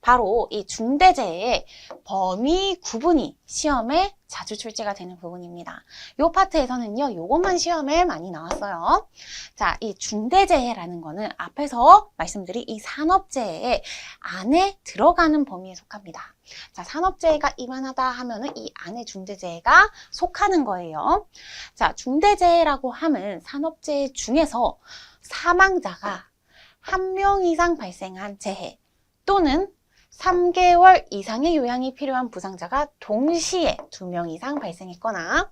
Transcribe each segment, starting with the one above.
바로 이 중대재해의 범위 구분이 시험에 자주 출제가 되는 부분입니다. 이 파트에서는요, 요것만 시험에 많이 나왔어요. 자, 이 중대재해라는 거는 앞에서 말씀드린 이 산업재해 안에 들어가는 범위에 속합니다. 자, 산업재해가 이만하다 하면은 이 안에 중대재해가 속하는 거예요. 자, 중대재해라고 하면 산업재해 중에서 사망자가 한 명 이상 발생한 재해 또는 3개월 이상의 요양이 필요한 부상자가 동시에 2명 이상 발생했거나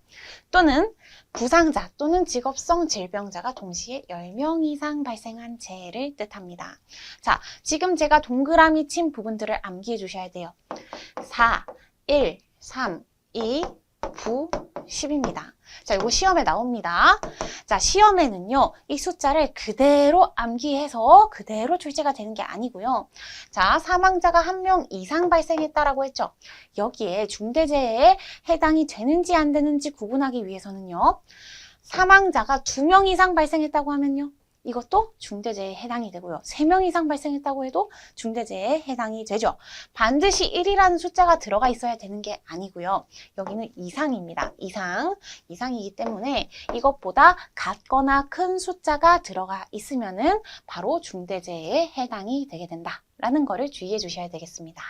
또는 부상자 또는 직업성 질병자가 동시에 10명 이상 발생한 재해를 뜻합니다. 자, 지금 제가 동그라미 친 부분들을 암기해 주셔야 돼요. 4, 1, 3, 2, 9, 10입니다. 자, 이거 시험에 나옵니다. 자, 시험에는요, 이 숫자를 그대로 암기해서 그대로 출제가 되는 게 아니고요. 자, 사망자가 한 명 이상 발생했다라고 했죠. 여기에 중대재해에 해당이 되는지 안 되는지 구분하기 위해서는요, 사망자가 두 명 이상 발생했다고 하면요, 이것도 중대재해에 해당이 되고요. 세 명 이상 발생했다고 해도 중대재해에 해당이 되죠. 반드시 1이라는 숫자가 들어가 있어야 되는 게 아니고요. 여기는 이상입니다. 이상. 이상이기 때문에 이것보다 같거나 큰 숫자가 들어가 있으면 은 바로 중대재해에 해당이 되게 된다라는 거를 주의해 주셔야 되겠습니다.